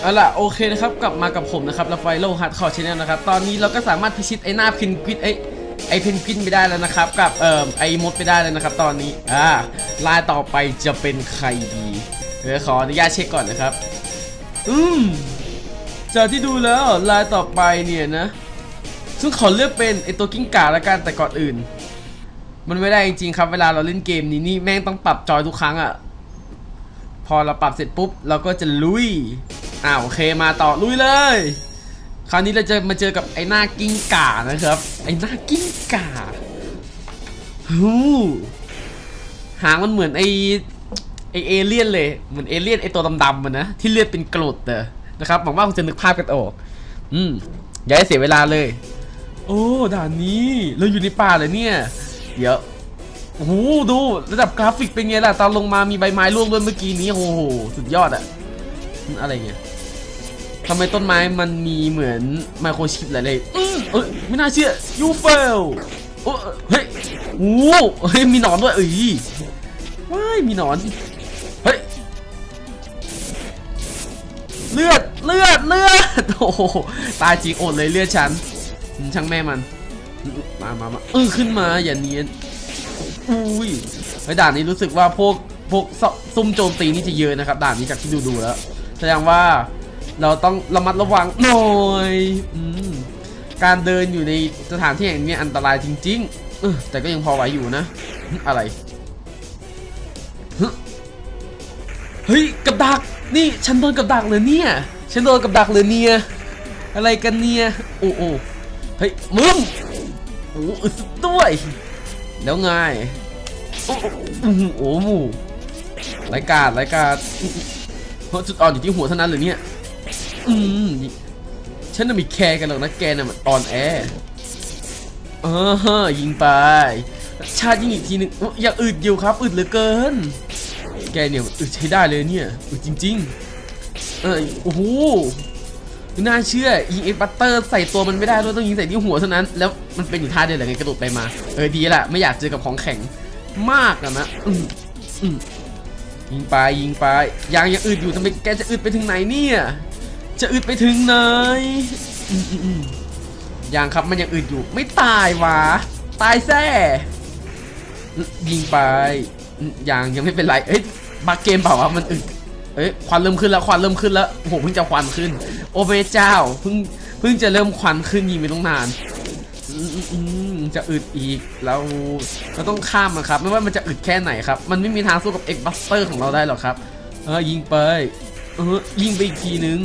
เอาล่ะโอเคนะครับกลับมากับผมนะครับลาไฟโลฮาร์ดคอร์ชแนลนะครับตอนนี้เราก็สามารถพิชิตไอ้หน้าเพนกวินไอ้ไอ้เพนกวินไปได้แล้วนะครับกับเอ่อไอ้มดไปได้แล้วนะครับ ตอนนี้อ่าลายต่อไปจะเป็นใครดีเดี๋ยวขออนุญาตเช็คก่อนนะครับ อืมจากที่ดูแล้วลายต่อไปเนี่ยนะ ซึ่งขอเลือกเป็นไอ้ตัวกิ้งก่าละกันแต่ก่อนอื่น มันไม่ได้จริงๆครับ เวลาเราเล่นเกมนี้นี่แม่งต้องปรับจอยทุกครั้งอะพอเราปรับเสร็จปุ๊บเราก็จะลุย อ่าวโอเคมาต่อลุยเลย คราวนี้เราจะมาเจอกับไอ้หน้ากิ้งก่านะครับ ไอ้หน้ากิ้งก่าฮู้หางมันเหมือนไอ้ไอเอเลี่ยนเลย เหมือนเอเลี่ยนไอตัวดำๆมันนะที่เลือดเป็นกรดเตอนะครับหวังว่าคุณจะนึกภาพกันออก อืมอย่าให้เสียเวลาเลย โอ้ด่านนี้เราอยู่ในป่าเลยเนี่ย เดี๋ยวโอ้โหดูระดับกราฟิกเป็นไงล่ะตอนลงมามีใบไม้ร่วงด้วยเมื่อกี้นี้โอ้โหสุดยอดอะอะไรเงี้ย ทำไมต้นไม้มันมีเหมือนไมโครชิปอะไรเลยอืมเอ้ยไม่น่าเชื่อยูเฟลโอ้เฮ้ยโอ้โหเฮ้ยมีหนอนด้วยเอ้ยว้ายมีหนอนเฮ้ยเลือดเลือดเลือดโอ้โหตายจริงอดเลยเลือดฉันช่างแม่มันมามามาเออขึ้นมาอย่าเนียนอุ้ยไอ้ด่านนี้รู้สึกว่าพวกพวกซุ่มโจมตีนี่จะเยอะนะครับด่านนี้จากที่ดูดูแล้วแสดงว่า เราต้องระมัดระวังหน่อยอการเดินอยู่ในสถานที่แห่งนี้อันตรายจริงๆอแต่ก็ยังพอไหวอยู่นะ อะไรเฮ้ยกับดักนี่ฉันโดนกับดักเลยเนี่ยฉันโดนกับดักเลยเนี่ยอะไรกันเนี่ยโอ้โอ้เฮ้ยมึงโอ้อึดด้วย แล้วไงโอ้โอ้โอ้โหรการรการเพราะจุดอ่อนอยู่ที่หัวเท่านั้นเลยเนี่ย อืมฉันน่ะมีแคร์กันหรอกนะแกน่ะมันอ่อนแอเออฮะยิงไป ชาติยิงอีกทีหนึงอ้อยากอึดอยู่ครับ อึดเหลือเกิน แกเนี่ยอึดใช้ได้เลยเนี่ยอึดจริง ๆ เออโอ้โหน่าเชื่อยิงเอ็กบัตเตอร์ใส่ตัวมันไม่ได้ด้วยต้องยิงใส่ที่หัวเท่านั้น แล้วมันเป็นอยู่ท่าเดียวเหรอไงกระโดดไปมา เออดีละไม่อยากเจอกับของแข็งมากอะนะยิงไปยิงไปยังยังอึดอยู่ทำไมแกจะอึดไปถึงไหนเนี่ย จะอึดไปถึงไหนยังครับมันยังอึดอยู่ ไม่ตายวะตายแซ่ยิงไปยังยังไม่เป็นไรเอ้ยบักเกมเปล่าวะมันอึดเอ้ยควันเริ่มขึ้นแล้วควันเริ่มขึ้นแล้วโอ้โหเพิ่งจะควันขึ้น โอ้พระเจ้าเพิ่งเพิ่งจะเริ่มควันขึ้นยิงไปต้องนานจะอึดอีกเราเราต้องข้ามมันครับ ไม่ว่ามันจะอึดแค่ไหนครับ มันไม่มีทางสู้กับเอ็กบัสเตอร์ของเราได้หรอกครับ เออยิงไป เออยิงไปอีกทีนึง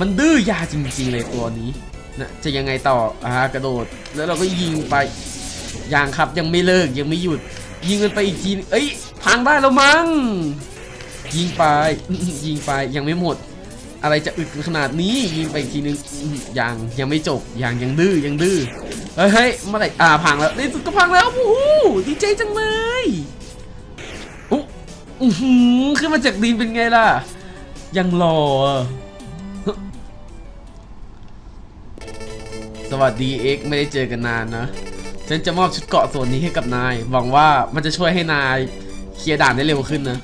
มันดื้อยาจริงๆเลยตัวนี้นะจะยังไงต่ออ่ากระโดด แล้วเราก็ยิงไปยังครับยังไม่เลิกยังไม่หยุด ยิงกันไปอีกทีเอ้ยพังได้แล้วมั้งยิงไปยิงไปยังไม่หมด อะไรจะอึดขนาดนี้ยิงไปอีกทีนึงยังยังไม่จบยังยังดื้อยังดื้อเฮ้ยเฮ้ยเมื่อไหร่อ่าพังแล้วในสุดก็พังแล้วโอ้โหดีใจจังเลยอุ๊อื้หือขึ้นมาจากดินเป็นไงล่ะ ยังรออ สวัสดีเอ็กไม่ได้เจอกันนานนะ ฉันจะมอบชุดเกาะส่วนนี้ให้กับนาย หวังว่ามันจะช่วยให้นายเคลียร์ด่านได้เร็วขึ้นนะ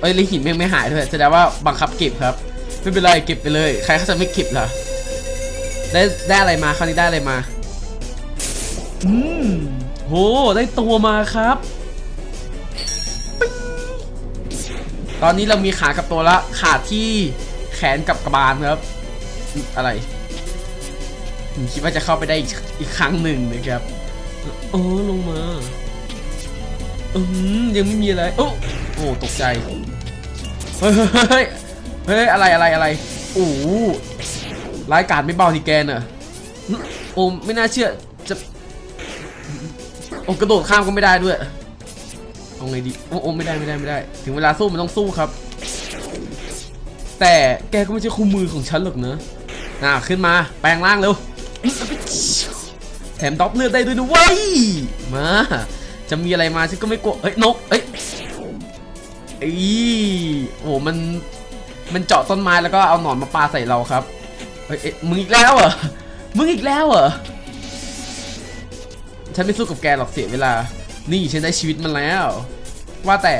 เอ้ยล้วหินแม่งไม่หายด้วยแสดงว่าบังคับเก็บครับ ไม่เป็นไรเก็บไปเลย ใครเขาจะไม่เก็บล่ะได้ได้อะไรมาคราวนี้ได้อะไรมา อืมโหได้ตัวมาครับ ตอนนี้เรามีขากับตัวละ ขาที่แขนกับกระบาลครับ อะไร ผมคิดว่าจะเข้าไปได้อีกอีกครั้งหนึ่งนะครับโอ้ลงมาอืมยังไม่มีอะไร โอ้โอ้ตกใจ เฮ้ยเฮ้ยเฮ้ยเฮ้ยอะไรอะไรอะไรโอ้โหร้ายกาจไม่เบาทีแกน่ะโอ้ไม่น่าเชื่อจะโอ้กระโดดข้ามก็ไม่ได้ด้วยเอาไงดีโอ้โอ้ไม่ได้ไม่ได้ไม่ได้ ถึงเวลาสู้มันต้องสู้ครับ แต่แกก็ไม่ใช่คู่มือของฉันหรอกนะอ่าขึ้นมาแปลงร่างเร็ว แถมด็อปเลือดได้ด้วยนะเว้ยมา จะมีอะไรมาฉันก็ไม่กลัวเอ้ยนกเอ้ยอีโอ้มันมันเจาะต้นไม้แล้วก็เอาหนอนมาปาใส่เราครับเอ้ยเอ๊ะมึงอีกแล้วเหรอมึงอีกแล้วเหรอฉันไม่สู้กับแกหรอกเสียเวลา นี่ฉันได้ชีวิตมันแล้ว ว่าแต่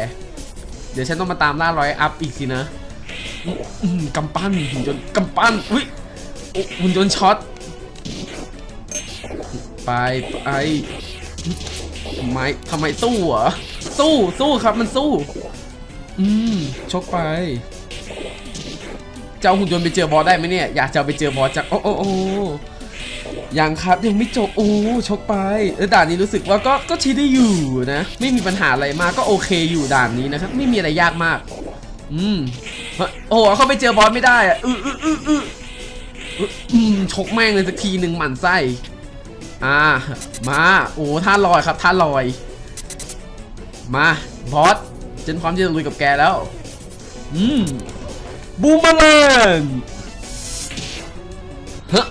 เดี๋ยวฉันต้องมาตามล่าร้อยอัพอีกสินะกำปั้นหุ่นยนต์กำปั้น อุ้ยหุ่นยนต์ช็อต ไปไปทำไมทำไมสู้เหรอสู้สู้ครับมันสู้ อืมชกไปจะเอาหุ่นยนต์ไปเจอบอสได้ไหมเนี่ย อยากจะไปเจอบอสจากโอ้โอ้โอ้ยังครับยังไม่จบโอ้ชกไปเออด่านนี้รู้สึกว่าก็ก็ช้ได้อยู่นะ ไม่มีปัญหาอะไรมากก็โอเคอยู่ด่านนี้นะครับ ไม่มีอะไรยากมาก อืมโอ้เขาไปเจอบอสไม่ได้อะอืออืออืออืออืออืมชกแม่งเลยสักทีหนึ่งหมั่นไส้ อ่า มา โอ้ท่าลอยครับท่าลอย มาบอสฉันพร้อมที่จะลุยกับแกแล้ว อืม บูมเมอรงฮะ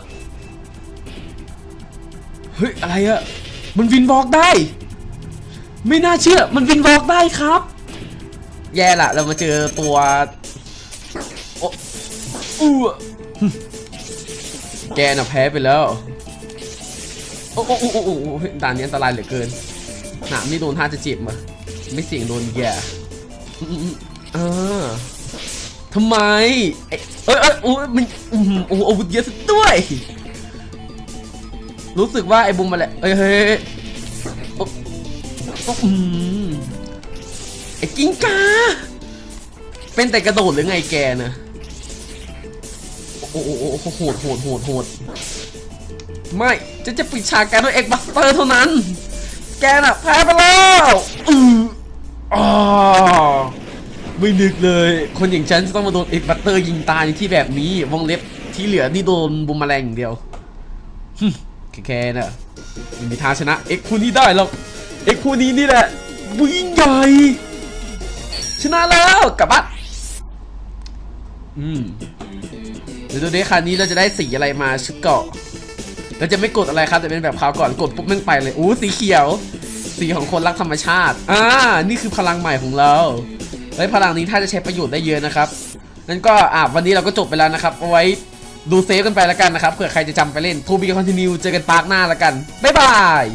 เฮ้ย อะไรอะมันวินบอกได้ ไม่น่าเชื่อ มันวินบอกได้ครับ แย่ละ เรามาเจอตัวโอ้อู้หึแกน่ะแพ้ไปแล้ว โอ้โอ้โอ้โอ้โอ้โอ้ด่านนี้อันตรายเหลือเกินหนามนี่โดนท่าจะเจ็บมาไม่เสี่ยงโดนแย่อืมอืมอ่าทำไม เอ้ยเอ้ยโอ้ยมันโอ้โหอาวุธเยอะซะด้วย รู้สึกว่าไอ้บุมมาแหละเอ้ยเฮ้ยเฮ้ยโอ้โอ้อืมไอ้กิ้งกา เป็นแต่กระโดดหรือไงแกนะโอ้โหโอ้โหโหดโหดโหดโหด ไม่จะจะปิดฉากการด้วยเอ็กบัสเตอร์เท่านั้น แกน่ะแพ้ไปแล้วอืออ๋อไม่นึกเลย คนอย่างฉันจะต้องมาโดนเอ็กบัตเตอร์ยิงตายในที่แบบนี้วงเล็บที่เหลือนี่โดนบุมแมลงอย่างเดียวฮึแค่ๆน่ะไม่มีทางชนะเอ็กคู่นี้ได้หรอกเอ็กคู่นี้นี่แหละวิ่งใหญ่ชนะแล้วกลับบ้านอืมเดี๋ยวดูดิคันนี้เราจะได้สีอะไรมาชุดเกาะ เราจะไม่กดอะไรครับแต่เป็นแบบคราวก่อนกดปุ๊บมึงไปเลยอู้สีเขียว สีของคนรักธรรมชาติอ่านี่คือพลังใหม่ของเราเฮ้ยพลังนี้ถ้าจะใช้ประโยชน์ได้เยอะนะครับนั่นก็อ่าวันนี้เราก็จบไปแล้วนะครับเอาไว้ดูเซฟกันไปแล้วกันนะครับเผื่อใครจะจำไปเล่นทูบีคอนติเนียเจอกันปาร์กหน้าแล้วกันบ๊ายบาย